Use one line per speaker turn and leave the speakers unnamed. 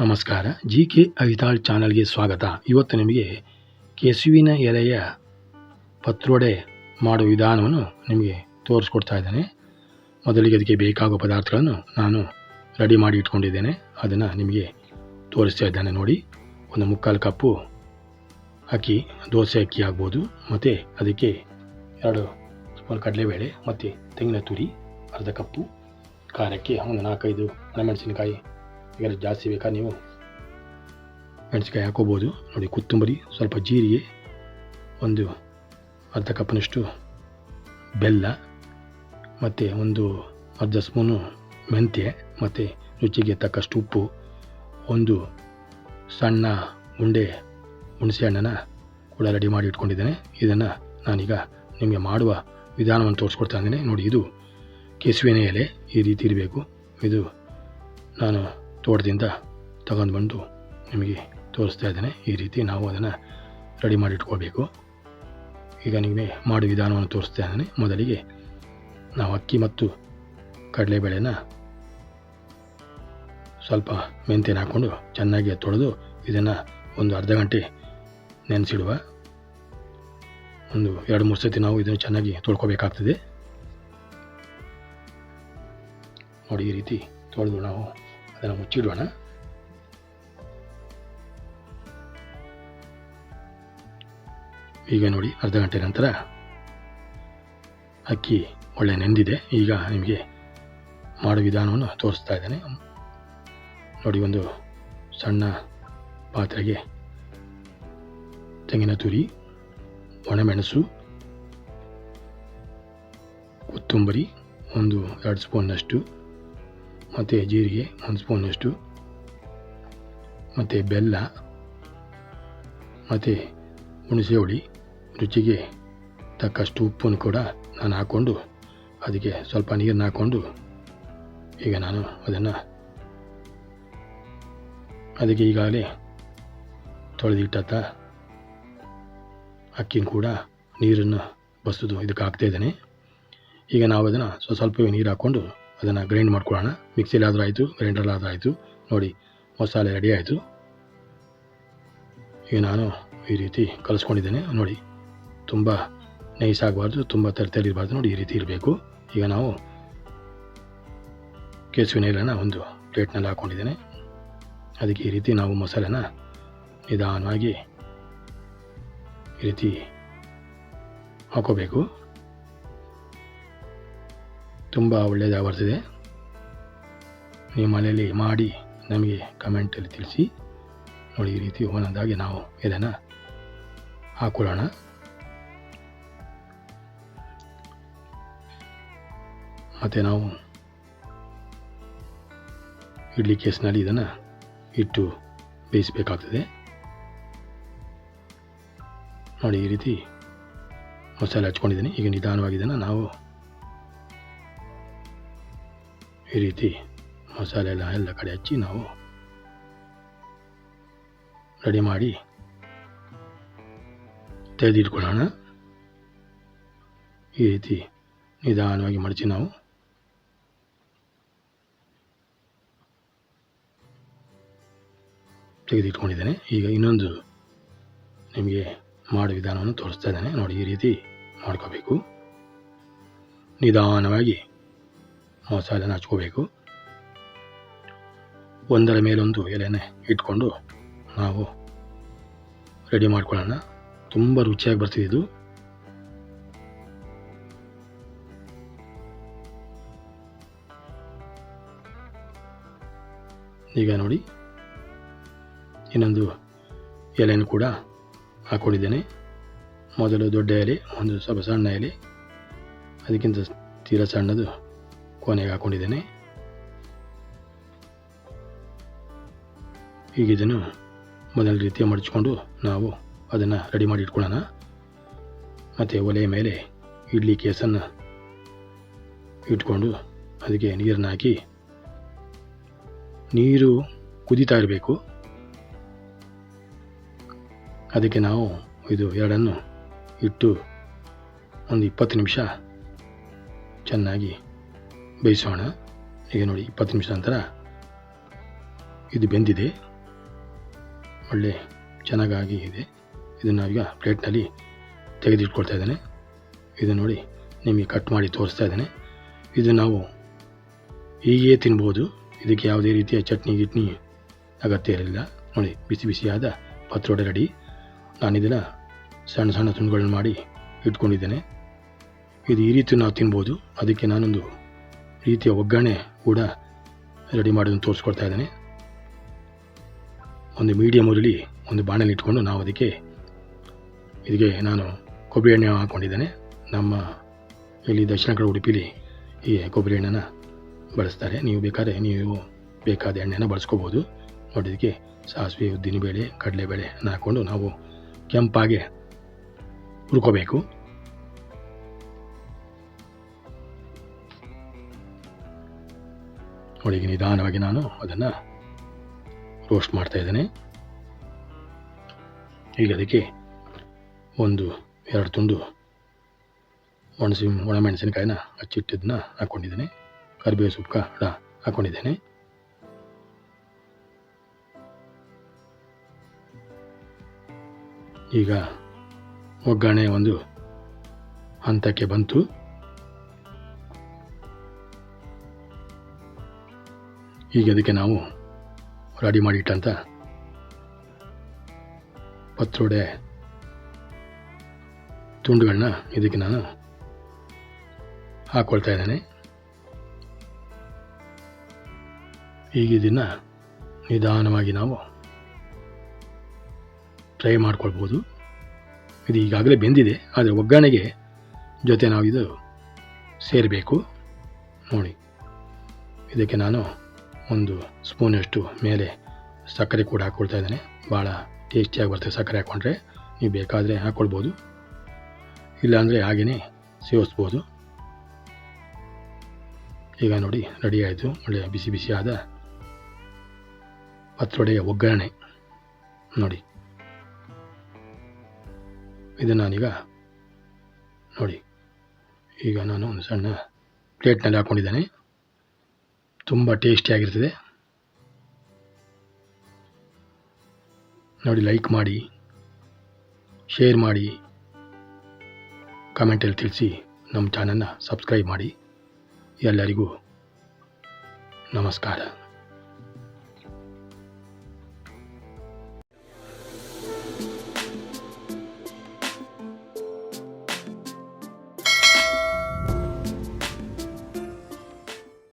ನಮಸ್ಕಾರ. G K ಅವಿತಾಳ್ ಚಾನಲ್ಗೆ ಸ್ವಾಗತ. ಇವತ್ತು ನಿಮಗೆ ಕೆಸುವಿನ ಎಲೆಯ ಪತ್ರೊಡೆ ಮಾಡುವ ವಿಧಾನವನ್ನು ನಿಮಗೆ ತೋರಿಸ್ಕೊಡ್ತಾ ಇದ್ದೇನೆ. ಮೊದಲಿಗೆ ಅದಕ್ಕೆ ಬೇಕಾಗುವ ಪದಾರ್ಥಗಳನ್ನು ನಾನು ರೆಡಿ ಮಾಡಿ ಇಟ್ಕೊಂಡಿದ್ದೇನೆ. ಅದನ್ನು ನಿಮಗೆ ತೋರಿಸ್ತಾ ಇದ್ದೇನೆ ನೋಡಿ. ಒಂದು ಮುಕ್ಕಾಲು ಕಪ್ಪು ಅಕ್ಕಿ, ದೋಸೆ ಅಕ್ಕಿ ಆಗ್ಬೋದು. ಮತ್ತು ಅದಕ್ಕೆ ಎರಡು ಸ್ಪೂನ್ ಕಡಲೆಬೇಳೆ, ಮತ್ತು ತೆಂಗಿನ ತುರಿ, ಅರ್ಧ ಕಪ್ಪು ಖಾರಕ್ಕೆ ಒಂದು ನಾಲ್ಕೈದು ಒಣಮೆಣಸಿನಕಾಯಿ ಈಗ ಜಾಸ್ತಿ ಬೇಕಾ ನೀವು? ಮೆಣಸಿಕಾಯಿ ಹಾಕೋಬೋದು. ನೋಡಿ, ಕೊತ್ತಂಬರಿ, ಸ್ವಲ್ಪ ಜೀರಿಗೆ, ಒಂದು ಅರ್ಧ ಕಪ್ನಷ್ಟು ಬೆಲ್ಲ, ಮತ್ತು ಒಂದು ಅರ್ಧ ಸ್ಪೂನು ಮೆಂತ್ಯ, ಮತ್ತು ರುಚಿಗೆ ತಕ್ಕಷ್ಟು ಉಪ್ಪು, ಒಂದು ಸಣ್ಣ ಉಂಡೆ ಹುಣಸೆ ಹಣ್ಣನ್ನು ಕೂಡ ರೆಡಿ ಮಾಡಿ ಇಟ್ಕೊಂಡಿದ್ದೇನೆ. ಇದನ್ನು ನಾನೀಗ ನಿಮಗೆ ಮಾಡುವ ವಿಧಾನವನ್ನು ತೋರಿಸ್ಕೊಡ್ತಾ ಇದ್ದೇನೆ. ನೋಡಿ, ಇದು ಕೆಸುವಿನ ಎಲೆ ಈ ರೀತಿ ಇರಬೇಕು. ಇದು ನಾನು ತೋಟದಿಂದ ತಗೊಂಡು ಬಂದು ನಿಮಗೆ ತೋರಿಸ್ತಾ ಇದ್ದೇನೆ. ಈ ರೀತಿ ನಾವು ಅದನ್ನು ರೆಡಿ ಮಾಡಿ ಇಟ್ಕೋಬೇಕು ಈಗ ನಿಮಗೆ ಮಾಡುವ ವಿಧಾನವನ್ನು ತೋರಿಸ್ತಾ ಇದ್ದೇನೆ. ಮೊದಲಿಗೆ ನಾವು ಅಕ್ಕಿ ಮತ್ತು ಕಡಲೆಬೇಳೆನ ಸ್ವಲ್ಪ ಮೆಂತ್ಯನ ಹಾಕ್ಕೊಂಡು ಚೆನ್ನಾಗಿ ತೊಳೆದು ಇದನ್ನು ಒಂದು ಅರ್ಧ ಗಂಟೆ ನೆನೆಸಿಡುವ. ಒಂದು ಎರಡು, ಮೂರು ಸತಿ ನಾವು ಇದನ್ನು ಚೆನ್ನಾಗಿ ತೊಳ್ಕೊಬೇಕಾಗ್ತದೆ. ನೋಡಿ ಈ ರೀತಿ ತೊಳೆದು ನಾವು ಅದನ್ನು ಮುಚ್ಚಿಡೋಣ. ಈಗ ನೋಡಿ, ಅರ್ಧ ಗಂಟೆ ನಂತರ ಅಕ್ಕಿ ಒಳ್ಳೆ ನೆಂದಿದೆ. ಈಗ ನಿಮಗೆ ಮಾಡೋ ವಿಧಾನವನ್ನು ತೋರಿಸ್ತಾ ಇದ್ದೇನೆ. ನೋಡಿ, ಒಂದು ಸಣ್ಣ ಪಾತ್ರೆಗೆ ತೆಂಗಿನ ತುರಿ, ಒಣಮೆಣಸು, ಕೊತ್ತಂಬರಿ, ಒಂದು ಎರಡು ಸ್ಪೂನ್ನಷ್ಟು ಮತ್ತು ಜೀರಿಗೆ ಒಂದು ಸ್ಪೂನಷ್ಟು, ಮತ್ತು ಬೆಲ್ಲ, ಮತ್ತು ಹುಣಸೆ ಹುಳಿ ರುಚಿಗೆ ತಕ್ಕಷ್ಟು ಉಪ್ಪನ್ನು ಕೂಡ ನಾನು ಹಾಕ್ಕೊಂಡು ಅದಕ್ಕೆ ಸ್ವಲ್ಪ ನೀರನ್ನ ಹಾಕ್ಕೊಂಡು ಈಗ ನಾನು ಅದನ್ನು ಅದಕ್ಕೆ ಈಗಾಗಲೇ ತೊಳೆದಿಟ್ಟತ್ತ ಅಕ್ಕಿನ ಕೂಡ ನೀರನ್ನು ಬಸಿದು ಇದಕ್ಕೆ ಹಾಕ್ತಾಯಿದ್ದೇನೆ ಈಗ ನಾವು ಅದನ್ನು ಸ್ವಲ್ಪ ಸ್ವಲ್ಪವೇ ನೀರು ಹಾಕ್ಕೊಂಡು ಅದನ್ನು ಗ್ರೈಂಡ್ ಮಾಡ್ಕೊಳ್ಳೋಣ. ಮಿಕ್ಸಿಲಾದರೂ ಆಯಿತು ಗ್ರೈಂಡರ್ಲಾದರೂ ಆಯಿತು. ನೋಡಿ, ಮಸಾಲೆ ರೆಡಿ ಆಯಿತು. ಈಗ ನಾನು ಈ ರೀತಿ ಕಲಿಸ್ಕೊಂಡಿದ್ದೇನೆ. ನೋಡಿ, ತುಂಬ ನೈಸ್ ಆಗಬಾರ್ದು, ತುಂಬ ತರಿ ಇರಬಾರ್ದು. ನೋಡಿ, ಈ ರೀತಿ ಇರಬೇಕು. ಈಗ ನಾವು ಕೇಸುವಿನ ಎಲೆನ ಒಂದು ಪ್ಲೇಟ್ನಲ್ಲಿ ಹಾಕ್ಕೊಂಡಿದ್ದೇನೆ ಅದಕ್ಕೆ ಈ ರೀತಿ ನಾವು ಮಸಾಲೆನ ನಿಧಾನವಾಗಿ ಈ ರೀತಿ ಹಾಕೋಬೇಕು. ತುಂಬ ಒಳ್ಳೆಯದಾಗಿ ಬರ್ತದೆ ನೀವು ಮನೆಯಲ್ಲಿ ಮಾಡಿ ನಮಗೆ ಕಮೆಂಟಲ್ಲಿ ತಿಳಿಸಿ. ನೋಡಿ, ಈ ರೀತಿ ಒಂದೊಂದಾಗಿ ನಾವು ಇದನ್ನು ಹಾಕ್ಕೊಳ್ಳೋಣ ಮತ್ತು ನಾವು ಇಡ್ಲಿ ಕೇಸ್ನಲ್ಲಿ ಇದನ್ನು ಇಟ್ಟು ಬೇಯಿಸಬೇಕಾಗ್ತದೆ. ನೋಡಿ, ಈ ರೀತಿ ಮಸಾಲೆ ಹಚ್ಕೊಂಡಿದ್ದೀನಿ. ಈಗ ನಿಧಾನವಾಗಿ ಇದನ್ನು ನಾವು ಈ ರೀತಿ ಮಸಾಲೆ ಎಲ್ಲ ಎಲ್ಲ ಕಡೆ ಹಚ್ಚಿ ನಾವು ರೆಡಿ ಮಾಡಿ ತೆಗೆದಿಟ್ಕೊಳ್ಳೋಣ. ಈ ರೀತಿ ನಿಧಾನವಾಗಿ ಮಡಚಿ ನಾವು. ತೆಗೆದಿಟ್ಕೊಂಡಿದ್ದೇನೆ. ಈಗ ಇನ್ನೊಂದು ನಿಮಗೆ ಮಾಡೋ ವಿಧಾನವನ್ನು ತೋರಿಸ್ತಾ ಇದ್ದೇನೆ. ನೋಡಿ, ಈ ರೀತಿ ಮಾಡ್ಕೋಬೇಕು. ನಿಧಾನವಾಗಿ ಮಸಾಲೆನ ಹಚ್ಕೋಬೇಕು. ಒಂದರ ಮೇಲೊಂದು ಎಲೆನೆ ಇಟ್ಕೊಂಡು ನಾವು ರೆಡಿ ಮಾಡ್ಕೊಳ್ಳೋಣ. ತುಂಬ ರುಚಿಯಾಗಿ ಬರ್ತಿದ್ದು ಈಗ ನೋಡಿ, ಇನ್ನೊಂದು ಎಲೆಯನ್ನು ಕೂಡ ಹಾಕ್ಕೊಂಡಿದ್ದೇನೆ ಮೊದಲು ದೊಡ್ಡ ಎಲೆ, ಒಂದು ಸ್ವಲ್ಪ ಸಣ್ಣ ಎಲೆ, ಅದಕ್ಕಿಂತ ತೀರ ಸಣ್ಣದು ಕೊನೆಗೆ ಹಾಕೊಂಡಿದ್ದೇನೆ ಈಗ ಇದನ್ನು ಮೊದಲ ರೀತಿಯ ಮಡಚಿಕೊಂಡು ನಾವು ಅದನ್ನು ರೆಡಿ ಮಾಡಿ ಇಟ್ಕೊಳ್ಳೋಣ. ಮತ್ತು ಒಲೆಯ ಮೇಲೆ ಇಡ್ಲಿ ಕೇಸನ್ನು ಇಟ್ಕೊಂಡು ಅದಕ್ಕೆ ನೀರನ್ನು ಹಾಕಿ ನೀರು ಕುದೀತಾ ಇರಬೇಕು. ಅದಕ್ಕೆ ನಾವು ಇದು ಎರಡನ್ನು ಇಟ್ಟು ಒಂದು ಇಪ್ಪತ್ತು ನಿಮಿಷ ಚೆನ್ನಾಗಿ ಬೇಯಿಸೋಣ. ಈಗ ನೋಡಿ, ಇಪ್ಪತ್ತು ನಿಮಿಷ ನಂತರ ಇದು ಬೆಂದಿದೆ. ಒಳ್ಳೆ ಚೆನ್ನಾಗಾಗಿ ಇದೆ. ಇದನ್ನು ನಾವೀಗ ಪ್ಲೇಟ್ನಲ್ಲಿ ತೆಗೆದಿಟ್ಕೊಳ್ತಾ ಇದ್ದೇನೆ. ಇದು ನೋಡಿ, ನಿಮಗೆ ಕಟ್ ಮಾಡಿ ತೋರಿಸ್ತಾ ಇದ್ದೇನೆ. ಇದು ನಾವು ಹೀಗೆ ತಿನ್ಬೋದು. ಇದಕ್ಕೆ ಯಾವುದೇ ರೀತಿಯ ಚಟ್ನಿ, ಗಿಟ್ನಿ ಅಗತ್ಯ ಇರಲಿಲ್ಲ. ನೋಡಿ, ಬಿಸಿ ಬಿಸಿಯಾದ ಪತ್ರೊಡೆ ರೆಡಿ. ನಾನು ಇದನ್ನು ಸಣ್ಣ ಸಣ್ಣ ತುಂಡುಗಳನ್ನ ಮಾಡಿ ಇಟ್ಕೊಂಡಿದ್ದೇನೆ. ಇದು ಈ ರೀತಿ ನಾವು ತಿನ್ಬೋದು. ಅದಕ್ಕೆ ನಾನೊಂದು ರೀತಿಯ ಒಗ್ಗರಣೆ ಕೂಡ ರೆಡಿ ಮಾಡೋದನ್ನು ತೋರಿಸ್ಕೊಡ್ತಾ ಇದ್ದೇನೆ. ಒಂದು ಮೀಡಿಯಮ್ ಉರುಳಿ ಒಂದು ಬಾಣಲಿ ಇಟ್ಕೊಂಡು ನಾವು ಅದಕ್ಕೆ ಇದಕ್ಕೆ ನಾನು ಕೊಬ್ಬರಿ ಎಣ್ಣೆ ಹಾಕ್ಕೊಂಡಿದ್ದೇನೆ ನಮ್ಮ ಇಲ್ಲಿ ದಕ್ಷಿಣ ಕಡೆ ಉಡುಪಿಲಿ ಈ ಕೊಬ್ಬರಿ ಎಣ್ಣೆನ ಬಳಸ್ತಾರೆ. ನೀವು ಬೇಕಾದ್ರೆ ನೀವು ಬೇಕಾದ ಎಣ್ಣೆನ ಬಳಸ್ಕೋಬೋದು. ನೋಡಿ, ಇದಕ್ಕೆ ಸಾಸಿವೆ, ಉದ್ದಿನಬೇಳೆ ಕಡಲೆಬೇಳೆ ಹಾಕ್ಕೊಂಡು ನಾವು ಕೆಂಪಾಗೆ ಹುರ್ಕೋಬೇಕು. ನೋಡಿ ನಿಧಾನವಾಗಿ ನಾನು ಅದನ್ನು ರೋಸ್ಟ್ ಮಾಡ್ತಾ ಇದ್ದೇನೆ. ಈಗ ಅದಕ್ಕೆ ಒಂದು, ಎರಡು ತುಂಡು ಒಣಸಿ ಒಣಮೆಣಸಿನಕಾಯಿನ ಹಚ್ಚಿಟ್ಟಿದ್ದನ್ನ ಹಾಕ್ಕೊಂಡಿದ್ದೇನೆ ಕರಿಬೇವು ಸೊಪ್ಪು ಕಾಳ ಹಾಕ್ಕೊಂಡಿದ್ದೇನೆ ಈಗ ಒಗ್ಗರಣೆ ಒಂದು ಹಂತಕ್ಕೆ ಬಂತು. ಈಗ ಅದಕ್ಕೆ ನಾವು ರೆಡಿ ಮಾಡಿಟ್ಟಂತ ಪತ್ರೊಡೆ ತುಂಡುಗಳನ್ನ ಇದಕ್ಕೆ ನಾನು ಹಾಕ್ಕೊಳ್ತಾ ಇದ್ದೇನೆ. ಈಗ ಇದನ್ನು ನಿಧಾನವಾಗಿ ನಾವು ಟ್ರೈ ಮಾಡ್ಕೊಳ್ಬೋದು. ಇದು ಈಗಾಗಲೇ ಬೆಂದಿದೆ, ಆದರೆ ಒಗ್ಗರಣೆಗೆ ಜೊತೆ ನಾವು ಇದು ಸೇರಬೇಕು. ನೋಡಿ, ಇದಕ್ಕೆ ನಾನು ಒಂದು ಸ್ಪೂನಷ್ಟು ಮೇಲೆ ಸಕ್ಕರೆ ಕೂಡ ಹಾಕ್ಕೊಳ್ತಾ ಇದ್ದೇನೆ. ಭಾಳ ಟೇಸ್ಟಿಯಾಗಿ ಬರ್ತದೆ ಸಕ್ಕರೆ ಹಾಕ್ಕೊಂಡ್ರೆ. ನೀವು ಬೇಕಾದರೆ ಹಾಕ್ಕೊಳ್ಬೋದು. ಇಲ್ಲಾಂದರೆ ಹಾಗೆಯೇ ಸೇವಿಸ್ಬೋದು. ಈಗ ನೋಡಿ ರೆಡಿ ಆಯಿತು. ಒಳ್ಳೆಯ ಬಿಸಿ ಬಿಸಿಯಾದ ಪತ್ರೊಡೆಯ ಒಗ್ಗರಣೆ. ನೋಡಿ. ಇದು ನಾನೀಗ ನೋಡಿ. ಈಗ ನಾನು ಒಂದು ಸಣ್ಣ ಪ್ಲೇಟ್ನಲ್ಲಿ ಹಾಕ್ಕೊಂಡಿದ್ದೇನೆ ತುಂಬ ಟೇಸ್ಟಿಯಾಗಿರ್ತದೆ ನೋಡಿ ಲೈಕ್ ಮಾಡಿ ಶೇರ್ ಮಾಡಿ ಕಮೆಂಟಲ್ಲಿ ತಿಳಿಸಿ ನಮ್ಮ ಚಾನಲ್ನ ಸಬ್ಸ್ಕ್ರೈಬ್ ಮಾಡಿ. ಎಲ್ಲರಿಗೂ ನಮಸ್ಕಾರ.